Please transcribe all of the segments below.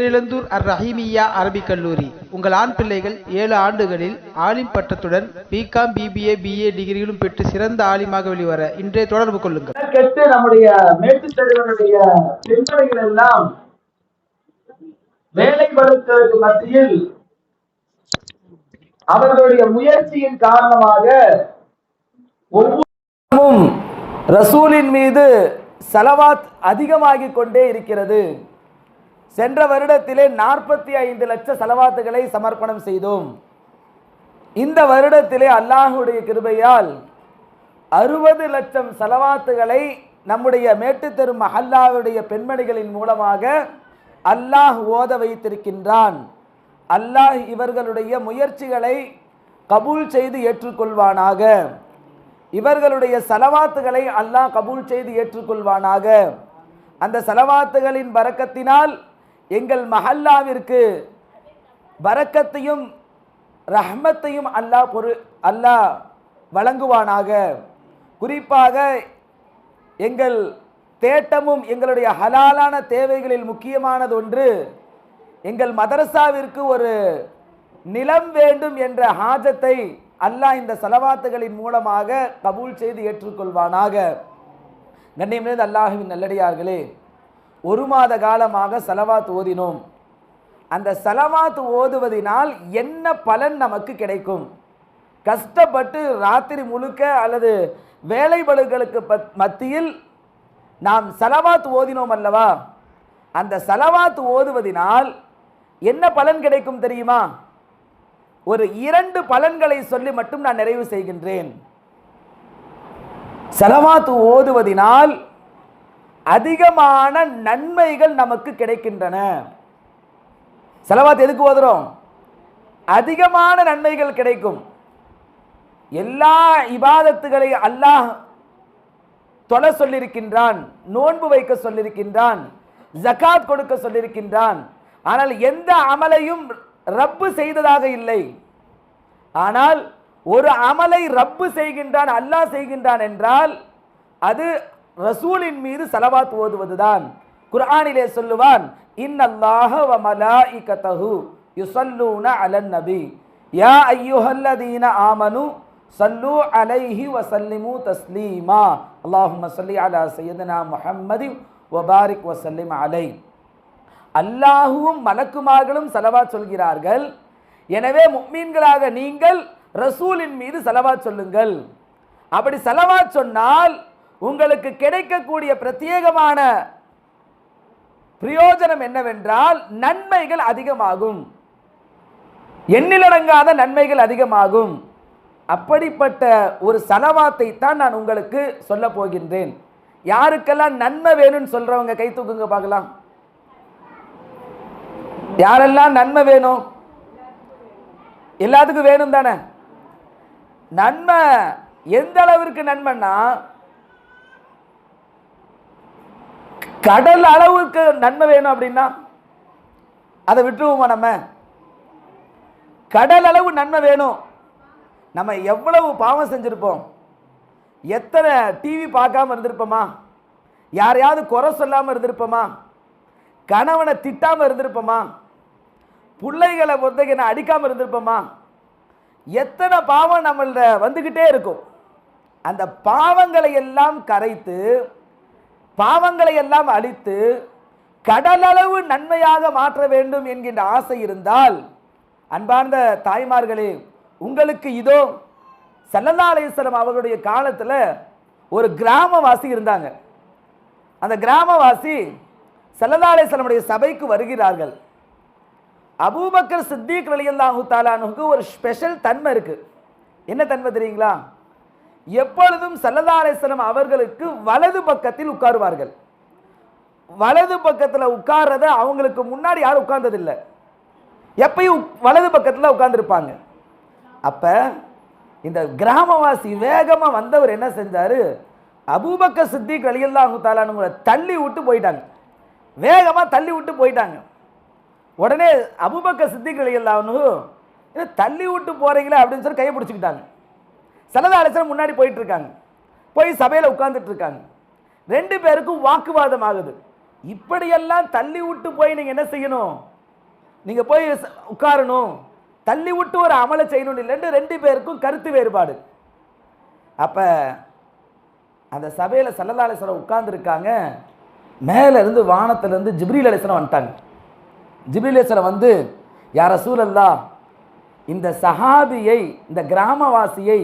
பேரிழந்தூர் அர் ரஹீமியா அரபிக் கல்லூரி. உங்கள் ஆண் பிள்ளைகள் ஏழு ஆண்டுகளில் ஆலிம் பட்டத்துடன் பிகாம் பிபிஏ பிஏ டிகிரிகளும் பெற்று சிறந்த ஆலிமாக வெளிவர இன்றைய தொடர்பு கொள்ளுங்கள். கெட்டு நம்முடைய மேட்டுத் தலைவருடைய பெண்மணிகள் எல்லாம் வேலை படுத்துவதற்கு மத்தியில் அவர்களுடைய முயற்சியின் காரணமாக ஒவ்வொரு ரசூலின் மீது செலவாத் அதிகமாகிக் கொண்டே இருக்கிறது. சென்ற வருடத்திலே நாற்பத்தி ஐந்து லட்ச செலவாத்துகளை சமர்ப்பணம் செய்தோம். இந்த வருடத்திலே அல்லாஹுடைய கிருபையால் அறுபது லட்சம் செலவாத்துகளை நம்முடைய மேட்டுத்தெரு மஹல்லாவுடைய பெண்மணிகளின் மூலமாக அல்லாஹ் ஓத வைத்திருக்கின்றான். அல்லாஹ் இவர்களுடைய முயற்சிகளை கபூல் செய்து ஏற்றுக்கொள்வானாக. இவர்களுடைய சலவாத்துகளை அல்லாஹ் கபூல் செய்து ஏற்றுக்கொள்வானாக. அந்த செலவாத்துகளின் பறக்கத்தினால் எங்கள் மஹல்லாவிற்கு வரக்கத்தையும் ரஹ்மத்தையும் அல்லாஹ் பொரு அல்லாஹ் வழங்குவானாக. குறிப்பாக எங்கள் தேட்டமும் எங்களுடைய ஹலாலான தேவைகளில் முக்கியமானது ஒன்று எங்கள் மதரசாவிற்கு ஒரு நிலம் வேண்டும் என்ற ஹாஜத்தை அல்லாஹ் இந்த செலவாத்துகளின் மூலமாக கபூல் செய்து ஏற்றுக்கொள்வானாக. கண்ணியமிருந்து அல்லாஹுவின் நல்லடியார்களே ஒரு மாத காலமாக செலவாத் ஓதினோம். அந்த செலவாத் ஓதுவதினால் என்ன பலன் நமக்கு கிடைக்கும்? கஷ்டப்பட்டு ராத்திரி முழுக்க அல்லது வேலைபளுகளுக்கு பத்- மத்தியில் நாம் செலவாத்து ஓதினோம் அல்லவா? அந்த செலவாத் ஓதுவதினால் என்ன பலன் கிடைக்கும் தெரியுமா? ஒரு இரண்டு பலன்களை சொல்லி மட்டும் நான் நிறைவு செய்கின்றேன். செலவாத்து ஓதுவதினால் அதிகமான நன்மைகள் நமக்கு கிடைக்கின்றன. செலவாத்து எதுக்கு ஓதுறோம்? அதிகமான நன்மைகள் கிடைக்கும். எல்லா இபாதத்துகளை அல்லாஹ் தொலை சொல்லியிருக்கின்றான் நோன்பு வைக்க சொல்லியிருக்கின்றான் ஜகாத் கொடுக்க சொல்லியிருக்கின்றான் ஆனால் எந்த அமலையும் ரப்பு செய்ததாக இல்லை. ஆனால் ஒரு அமலை ரப்பு செய்கின்றான் அல்லாஹ் செய்கின்றான் என்றால் அது ரசூலின் மீது சலவாத் ஓதுவதுதான். குர்ஆனிலே சொல்லுவான் இன்னல்லாஹ வ மலாயிகதஹு யுஸல்லூன அலன் நபி. யா அய்யுஹல்லதீன ஆமனு சல்லு அலைஹி வசல்லிமு தஸ்லீமா. அல்லாஹும்ம ஸல்லி அலா சய்யதினா முஹம்மதி வ வசல்லிம் அலை. சல்லிம் அலைஹி அல்லாஹுவும் மலக்குமார்களும் செலவாத் சொல்கிறார்கள். எனவே முக்மீன்களாக நீங்கள் ரசூலின் மீது செலவாத் சொல்லுங்கள். அப்படி செலவாத் சொன்னால் உங்களுக்கு கிடைக்கக்கூடிய பிரத்யேகமான பிரயோஜனம் என்னவென்றால் நன்மைகள் அதிகமாகும். எண்ணிலடங்காத நன்மைகள் அதிகமாகும். அப்படிப்பட்ட ஒரு சலவாத்தை தான் நான் உங்களுக்கு சொல்ல போகின்றேன். யாருக்கெல்லாம் நன்மை வேணும்னு சொல்றவங்க கை தூக்குங்க பார்க்கலாம். யாரெல்லாம் நன்மை வேணும்? எல்லாத்துக்கும் வேணும் தானே நன்மை எந்த அளவிற்கு நன்மைன்னா கடல் அளவுக்கு நன்மை வேணும் அப்படின்னா அதை விட்டுருவோமா நம்ம? கடல் அளவு நன்மை வேணும். நம்ம எவ்வளவு பாவம் செஞ்சுருப்போம்? எத்தனை டிவி பார்க்காம இருந்திருப்போமா? யாரையாவது குறை சொல்லாமல் இருந்திருப்போமா? கணவனை திட்டாமல் இருந்திருப்போமா? பிள்ளைகளை பொறுத்தவரைக்கும் நான் அடிக்காமல் இருந்திருப்போமா? எத்தனை பாவம் நம்மள்ட வந்துக்கிட்டே இருக்கும். அந்த பாவங்களை எல்லாம் கரைத்து பாவங்களை எல்லாம் அழித்து கடலளவு நன்மையாக மாற்ற வேண்டும் என்கின்ற ஆசை இருந்தால் அன்பார்ந்த தாய்மார்களே உங்களுக்கு இதோ சல்லல்லா அவர்களுடைய காலத்தில் ஒரு கிராமவாசி இருந்தாங்க. அந்த கிராமவாசி சல்லல்லா சபைக்கு வருகிறார்கள். அபூபக்கர் சித்திக் ரலியல்லாஹு தாலானுக்கு ஒரு ஸ்பெஷல் தன்மை இருக்குது என்ன தன்மை தெரியுங்களா? எப்பொழுதும் சல்லதாரேஸ்வரம் அவர்களுக்கு வலது பக்கத்தில் உட்காருவார்கள். வலது பக்கத்தில் உட்கார்றத அவங்களுக்கு முன்னாடி யாரும் உட்கார்ந்ததில்லை. எப்பயும் வலது பக்கத்தில் உட்கார்ந்துருப்பாங்க. அப்போ இந்த கிராமவாசி வேகமாக வந்தவர் என்ன செஞ்சார்? அபூபக்க சித்திக் ரலியல்லாஹு தாலானுங்களை தள்ளி விட்டு போயிட்டாங்க. வேகமாக தள்ளி விட்டு போயிட்டாங்க. உடனே அபுபக்க சித்திக் ரலியல்லாஹு தள்ளி விட்டு போகிறீங்களே அப்படின்னு சொல்லி கையை பிடிச்சிக்கிட்டாங்க. சலதா அலிஸ்லாம் முன்னாடி போயிட்டு இருக்காங்க போய் சபையில் உட்கார்ந்துட்டு இருக்காங்க ரெண்டு பேருக்கும் வாக்குவாதம் ஆகுது. இப்படியெல்லாம் தள்ளி விட்டு போய் நீங்கள் என்ன செய்யணும்? நீங்கள் போய் உட்காரணும். தள்ளி விட்டு ஒரு அமலை செய்யணும் இல்லைன்னு ரெண்டு பேருக்கும் கருத்து வேறுபாடு. அப்போ அந்த சபையில் சல்லல்லா அலிஸ்வரம் உட்கார்ந்துருக்காங்க. மேலேருந்து இருந்து ஜிப்ரீல் அலிஸ்வரம் வந்துட்டாங்க. ஜிப்ரீல் அலிஸ்வரம் வந்து யார சூழல்லா இந்த சஹாபியை இந்த கிராமவாசியை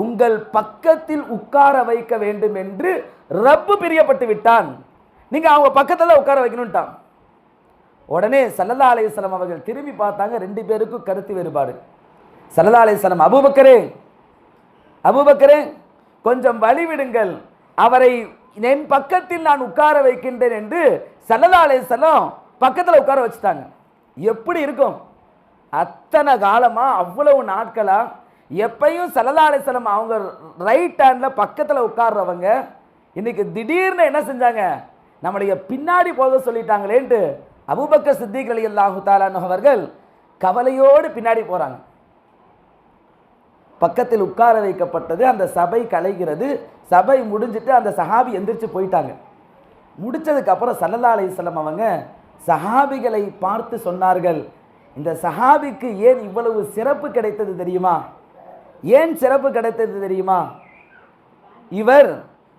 உங்கள் பக்கத்தில் உட்கார வைக்க வேண்டும் என்று ரப்பு பிரியப்பட்டு விட்டான். நீங்கள் அவங்க பக்கத்தில் உட்கார வைக்கணும்ட்டான். உடனே சல்லல்லா அலைஹிஸ்ஸலாம் அவர்கள் திரும்பி பார்த்தாங்க ரெண்டு பேருக்கும் கருத்து வேறுபாடு. சல்லல்லா அலைஹிஸ்ஸலாம் அபூபக்கரே அபூபக்கரே கொஞ்சம் வழிவிடுங்கள் அவரை என் பக்கத்தில் நான் உட்கார வைக்கின்றேன் என்று சல்லல்லா அலைஹிஸ்ஸலாம் பக்கத்தில் உட்கார வச்சுட்டாங்க. எப்படி இருக்கும்? அத்தனை காலமாக அவ்வளவு நாட்களாக எப்பையும் சல்லல்லா அவங்க ரைட் ஹேண்டில் பக்கத்தில் உட்கார்றவங்க இன்றைக்கி திடீர்னு என்ன செஞ்சாங்க? நம்முடைய பின்னாடி போக சொல்லிட்டாங்களேன்ட்டு அபுபக்க சித்திக் அலி அல்லாஹு அவர்கள் கவலையோடு பின்னாடி போகிறாங்க பக்கத்தில் உட்கார வைக்கப்பட்டது அந்த சபை கலைகிறது சபை முடிஞ்சிட்டு அந்த சஹாபி எந்திரிச்சு போயிட்டாங்க. முடித்ததுக்கப்புறம் சல்லல்லா அவங்க சஹாபிகளை பார்த்து சொன்னார்கள் இந்த சஹாபிக்கு ஏன் இவ்வளவு சிறப்பு கிடைத்தது தெரியுமா? ஏன் சிறப்பு கிடைத்தது தெரியுமா? இவர்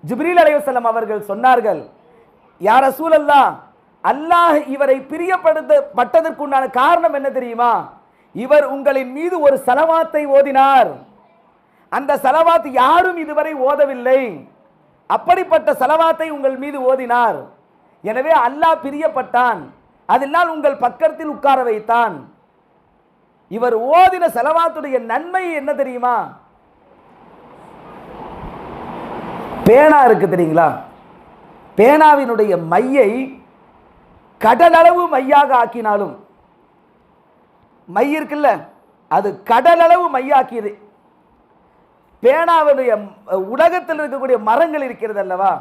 ஜிப்ரீல் அலைஹிஸ்ஸலாம் அவர்கள் சொன்னார்கள் யார சூழல்லா அல்லாஹ் இவரை பிரியப்படுத்த பட்டதற்குண்டான காரணம் என்ன தெரியுமா? இவர் உங்களின் மீது ஒரு சலவாத்தை ஓதினார். அந்த சலவாத் யாரும் இதுவரை ஓதவில்லை. அப்படிப்பட்ட சலவாத்தை உங்கள் மீது ஓதினார். எனவே அல்லாஹ் பிரியப்பட்டான். அதனால் உங்கள் பக்கத்தில் உட்கார வைத்தான். இவர் ஓதின செலவாத்துடைய நன்மை என்ன தெரியுமா? பேனா இருக்கு தெரியுங்களா? பேனாவினுடைய மையை கடலளவு மையாக ஆக்கினாலும் மை இருக்குல்ல அது கடலளவு மையாக்கியது. பேனாவுடைய உலகத்தில் இருக்கக்கூடிய மரங்கள் இருக்கிறது அல்லவா?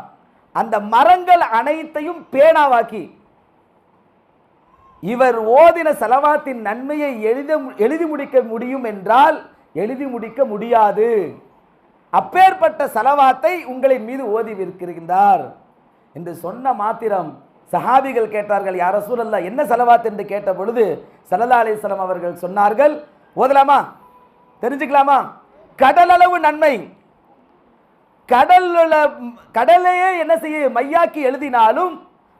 அந்த மரங்கள் அனைத்தையும் பேனாவாக்கி இவர் ஓதின செலவாத்தின் நன்மையை எழுத எழுதி முடிக்க முடியும் என்றால் எழுதி முடிக்க முடியாது. அப்பேற்பட்ட செலவாத்தை உங்களின் மீது ஓதி இருக்கிறார் என்று சொன்ன மாத்திரம் சஹாபிகள் கேட்டார்கள் யார சூழல்ல என்ன செலவாத்? என்று கேட்ட பொழுது சலதா அலிஸ்லாம் அவர்கள் சொன்னார்கள் ஓதலாமா? தெரிஞ்சுக்கலாமா? கடலளவு நன்மை. கடலில் கடலையே என்ன செய்ய மையாக்கி எழுதினாலும்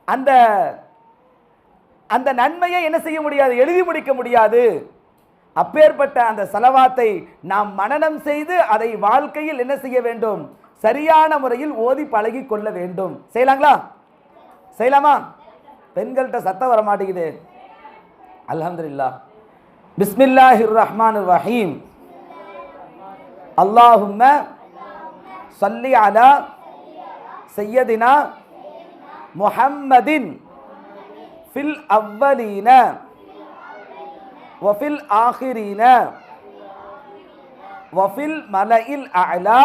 அந்த அந்த நன்மையை என்ன செய்ய முடியாது? எழுதி முடிக்க முடியாது. அப்பேற்பட்ட அந்த செலவாத்தை நாம் மனனம் செய்து அதை வாழ்க்கையில் என்ன செய்ய வேண்டும்? சரியான முறையில் ஓதி பழகி கொள்ள வேண்டும். செய்யலாங்களா? செய்யலாமா? பெண்கள்கிட்ட சத்தம் வர மாட்டேங்குது. அலமதுல்லா பிஸ்மில்லாஹிர் ரஹ்மான் ரஹீம் அல்லாஹும்ம சல்லி அலா சையதினா முஹம்மதின் ஃபில் அவ்வலீன வஃபில் ஆஹிரீன வஃபில் மலையில் அலா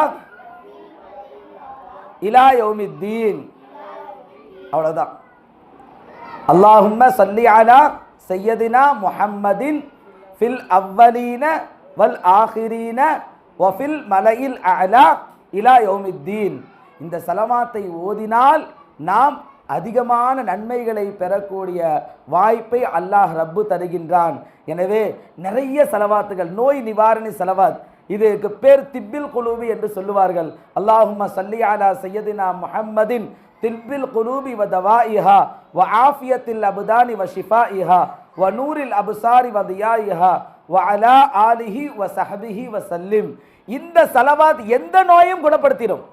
இலா யோமித்தீன் அவ்வளோதான் அல்லாஹும்ம சல்லி அலா சையதினா முஹம்மதின் ஃபில் அவ்வலீன வல் ஆஹிரீன வஃபில் மலையில் அலா இலா யோமித்தீன் இந்த சலமாத்தை ஓதினால் நாம் அதிகமான நன்மைகளை பெறக்கூடிய வாய்ப்பை அல்லாஹ் ரப்பு தருகின்றான். எனவே நிறைய செலவாத்துகள் நோய் நிவாரணி செலவாத் இதுக்கு பேர் திப்பில் குலூபி என்று சொல்லுவார்கள். அல்லாஹும் சல்லி அலா சையதினா முஹம்மதின் திப்பில் குலூபி வ தவாயிஹா வ ஆஃபியத்தில் அபுதானி வ இஹா வ நூரில் அபுசாரி வ இஹா வ அலா ஆலிஹி வ சஹபிஹி வ சல்லிம். இந்த செலவாத் எந்த நோயும் குணப்படுத்திடும்.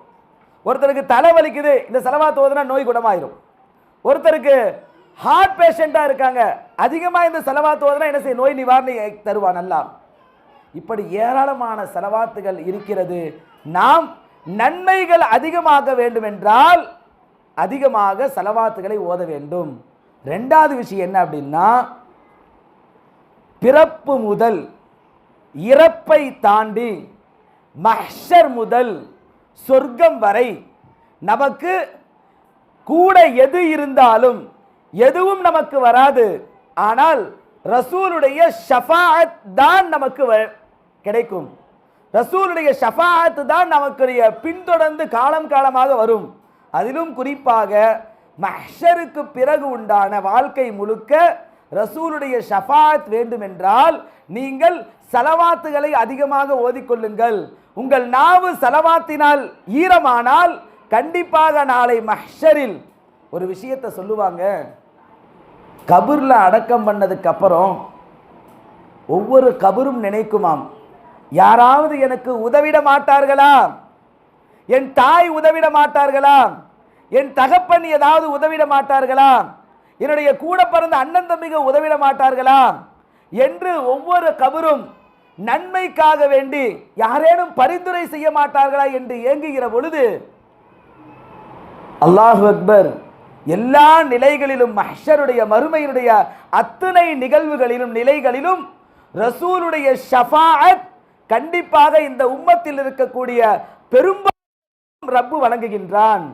ஒருத்தருக்கு தலை வலிக்குது இந்த செலவாத்து ஓதுனா நோய் குணமாயிரும். ஒருத்தருக்கு ஹார்ட் பேஷண்ட்டாக இருக்காங்க அதிகமாக இந்த செலவாத்து ஓதுனா என்ன செய்ய நோய் நிவாரணி தருவான் நல்லா. இப்படி ஏராளமான செலவாத்துகள் இருக்கிறது. நாம் நன்மைகள் அதிகமாக வேண்டுமென்றால் அதிகமாக செலவாத்துகளை ஓத வேண்டும். ரெண்டாவது விஷயம் என்ன அப்படின்னா பிறப்பு முதல் இறப்பை தாண்டி மஹர் முதல் சொர்க்கம் வரை. நமக்கு கூட எது இருந்தாலும் எதுவும் நமக்கு வராது. ஆனால் ரசூலுடைய ஷஃபாத் தான் நமக்கு வ- கிடைக்கும். ரசூலுடைய ஷஃபாத் தான் நமக்குடைய பின்தொடர்ந்து காலம் காலமாக வரும். அதிலும் குறிப்பாக மஹ்ஷருக்கு பிறகு உண்டான வாழ்க்கை முழுக்க ரசூலுடைய ஷஃபாத் வேண்டுமென்றால் நீங்கள் சலவாத்துகளை அதிகமாக ஓதிக்கொள்ளுங்கள். உங்கள் நாவு செலவாத்தினால் ஈரமானால் கண்டிப்பாக நாளை மஹ்ஷரில். ஒரு விஷயத்தை சொல்லுவாங்க. கபூரில் அடக்கம் பண்ணதுக்கு அப்புறம் ஒவ்வொரு கபரும் நினைக்குமாம். யாராவது எனக்கு உதவிட மாட்டார்களா? என் தாய் உதவிட மாட்டார்களா? என் தகப்பன் ஏதாவது உதவிட மாட்டார்களா? என்னுடைய கூட பிறந்த அண்ணன் தம்பிக உதவிட மாட்டார்களா? என்று ஒவ்வொரு கபரும் நன்மைக்காக வேண்டி யாரேனும் பரிந்துரை செய்ய மாட்டார்களா என்று ஏங்குகிற பொழுது அல்லாஹு அக்பர் எல்லா நிலைகளிலும் மஹருடைய மறுமையினுடைய அத்தனை நிகழ்வுகளிலும் நிலைகளிலும் ரசூலுடைய ஷஃபாத் கண்டிப்பாக இந்த உம்மத்தில் இருக்கக்கூடிய பெரும்பாலும் ரப்பு வழங்குகின்றான்.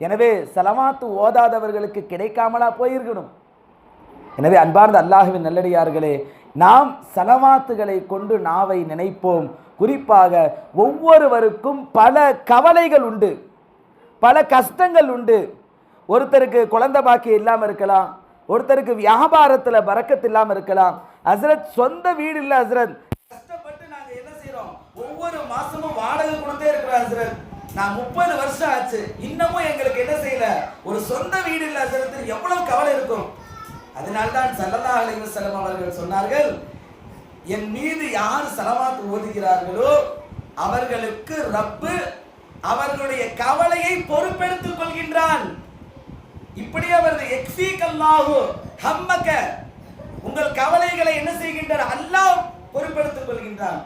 எனவே சலமாத்து ஓதாதவர்களுக்கு கிடைக்காமலா போயிருக்கணும். எனவே அன்பார்ந்த அல்லாஹுவின் நல்லடியார்களே நாம் செலவாத்துகளை கொண்டு நாவை நினைப்போம். குறிப்பாக ஒவ்வொருவருக்கும் பல கவலைகள் உண்டு. பல கஷ்டங்கள் உண்டு. ஒருத்தருக்கு குழந்தை பாக்கி இல்லாமல் இருக்கலாம். ஒருத்தருக்கு வியாபாரத்தில் பறக்கத்து இல்லாமல் இருக்கலாம். ஹசரத் சொந்த வீடு இல்லை ஹசரத். கஷ்டப்பட்டு நாங்கள் என்ன செய்கிறோம் ஒவ்வொரு மாதமும் வாடகை கொடுத்தே இருக்கிறோம் ஹசரத். நான் முப்பது வருஷம் ஆச்சு. இன்னமும் எங்களுக்கு என்ன செய்யல? ஒரு சொந்த வீடு இல்லை ஹசரத்து எவ்வளவு கவலை இருக்கும்? அதனால்தான் சல்லல்லா அலைஹி செல்லம் அவர்கள் சொன்னார்கள் என் மீது யார் சலவாத் ஓதுகிறார்களோ அவர்களுக்கு ரப்பு அவர்களுடைய கவலையை பொறுப்பெடுத்துக் கொள்கின்றான். இப்படி அவரது எக்ஸீக் அல்லாஹு ஹம்மக்க உங்கள் கவலைகளை என்ன செய்கின்றார்? அல்லாஹ் பொறுப்பெடுத்துக் கொள்கின்றான்.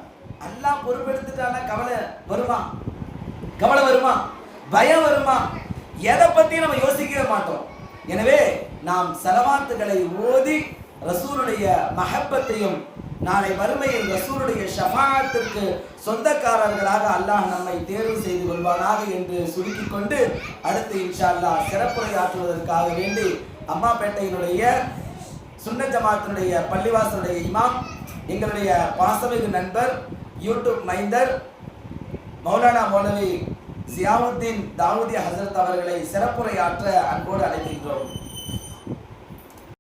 அல்லாஹ் பொறுப்பெடுத்துட்டானா கவலை வருமா? கவலை வருமா? பயம் வருமா? எதை பத்தி நம்ம யோசிக்கவே மாட்டோம். எனவே நாம் செலவாத்துகளை ஓதி ரசூருடைய மஹப்பத்தையும் நாளை வறுமையில் ரசூருடைய ஷபாத்திற்கு சொந்தக்காரர்களாக அல்லாஹ் நம்மை தேர்வு செய்து கொள்வானாக என்று சுருக்கிக் கொண்டு அடுத்து இன்ஷா அல்லாஹ் சிறப்புரையாற்றுவதற்காக வேண்டி அம்மாப்பேட்டையினுடைய சுன்ன ஜமாத்தினுடைய பள்ளிவாசனுடைய இமாம் எங்களுடைய பாசமிகு நண்பர் யூடியூப் மைந்தர் மௌலானா மௌலவி சியாவுத்தீன் தாவூதி ஹசரத் அவர்களை சிறப்புரையாற்ற அன்போடு அழைக்கின்றோம்.